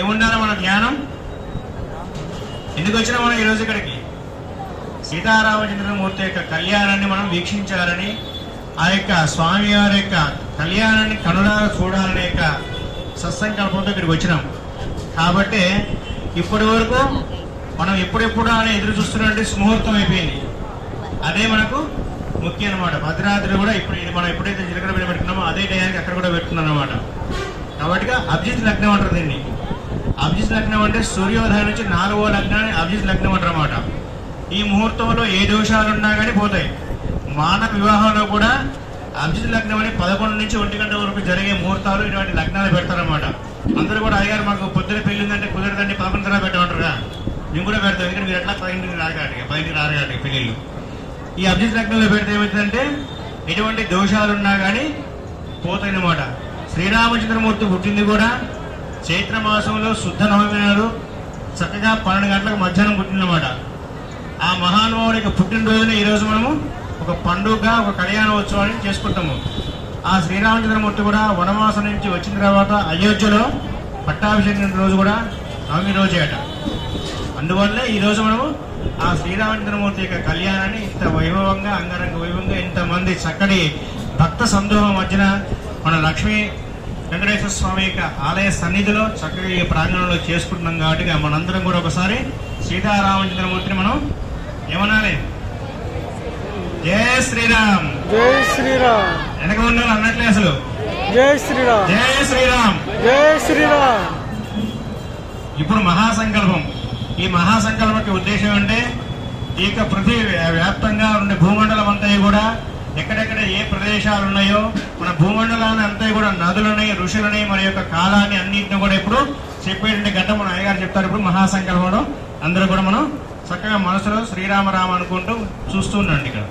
ఏముండాలి మన జ్ఞానం? ఎందుకు వచ్చినా మనం ఈరోజు ఇక్కడికి? సీతారామచంద్రమూర్తి యొక్క కళ్యాణాన్ని మనం వీక్షించాలని ఆ యొక్క స్వామి వారి యొక్క కళ్యాణాన్ని కనులారా చూడాలనే యొక్క సత్సంకల్పంతో ఇక్కడికి వచ్చినాం. కాబట్టి ఇప్పటి వరకు మనం ఎప్పుడెప్పుడు అని ఎదురు చూస్తున్నట్టు సుముహూర్తం అయిపోయింది. అదే మనకు ముఖ్యం అనమాట భద్రాద్రి కూడా ఇప్పుడు ఇది మనం ఎప్పుడైతే జీలకర్ర పెట్టుకున్నామో అదే టయానికి అక్కడ కూడా పెట్టుకున్నాం అనమాట కాబట్టి అభిజిత్ లగ్నం అంటారు దీన్ని. అభిజిత్ లగ్నం అంటే సూర్యోదయం నుంచి నాలుగో లగ్నాన్ని అభిజిత్ లగ్నం అంటారన్నమాట ఈ ముహూర్తంలో ఏ దోషాలు ఉన్నా కానీ పోతాయి. మానవ వివాహంలో కూడా అభిజిత్ లగ్నం అని పదకొండు నుంచి ఒంటి గంట వరకు జరిగే ముహూర్తాలు ఇటువంటి లగ్నాలు పెడతారన్నమాట అందరూ కూడా అయ్యారు మాకు పొద్దున పెళ్ళి ఉందంటే కుదరదండి పదకొండు తర్వాత పెట్టమంటారుగా మేము కూడా పెడతాం. ఎందుకంటే మీరు ఎట్లా పదింటికి రారు కాబట్టి పదింటికి రారు కాబట్టి పెళ్ళిళ్ళు. ఈ అభిజిత్ లగ్నంలో పెడితే ఏమవుతుందంటే ఎటువంటి దోషాలు ఉన్నా కానీ పోతాయన్నమాట. శ్రీరామచంద్రమూర్తి పుట్టింది కూడా చైత్ర మాసంలో శుద్ధ నవమి నాడు చక్కగా పన్నెండు గంటలకు మధ్యాహ్నం పుట్టినమాట ఆ మహానుభావుడి యొక్క పుట్టినరోజున ఈరోజు మనము ఒక పండుగ ఒక కళ్యాణోత్సవాన్ని చేసుకుంటాము. ఆ శ్రీరామచంద్రమూర్తి కూడా వనవాసం నుంచి వచ్చిన తర్వాత అయోధ్యలో పట్టాభిషేకం రోజు కూడా నవమి రోజే అట అందువల్ల ఈ రోజు మనము ఆ శ్రీరామచంద్రమూర్తి యొక్క కళ్యాణాన్ని ఇంత వైభవంగా అంగరంగ వైభవంగా ఇంతమంది చక్కటి భక్త సందోహం మధ్యన మన లక్ష్మీ వెంకటేశ్వర స్వామి యొక్క ఆలయ సన్నిధిలో చక్కగా ఈ ప్రాంగణంలో చేసుకుంటున్నాం కాబట్టి మనందరం కూడా ఒకసారి సీతారామచంద్రమూర్తిని మనం ఏమనాలి? జయ శ్రీరామ్. జై శ్రీరామ్. వెనక ఉన్న అన్నట్లే అసలు? జై శ్రీరామ్. జయ శ్రీరామ్. జై శ్రీరామ్. ఇప్పుడు మహాసంకల్పం. ఈ మహాసంకల్పకి ఉద్దేశం అంటే ఈ యొక్క పృథ్వీ వ్యాప్తంగా ఉండే భూమండలం అంతా కూడా ఎక్కడెక్కడ ఏ ప్రదేశాలు ఉన్నాయో మన భూమండలాన్ని అంతా కూడా నదులని ఋషులని మరి యొక్క కాలాన్ని అన్నింటిని కూడా ఇప్పుడు చెప్పేటువంటి గంట మన అయ్యగారు చెప్తారు. ఇప్పుడు మహాసంకల్పంలో అందరూ కూడా మనం చక్కగా మనసులో శ్రీరామరామ అనుకుంటూ చూస్తూ ఉండండి ఇక్కడ.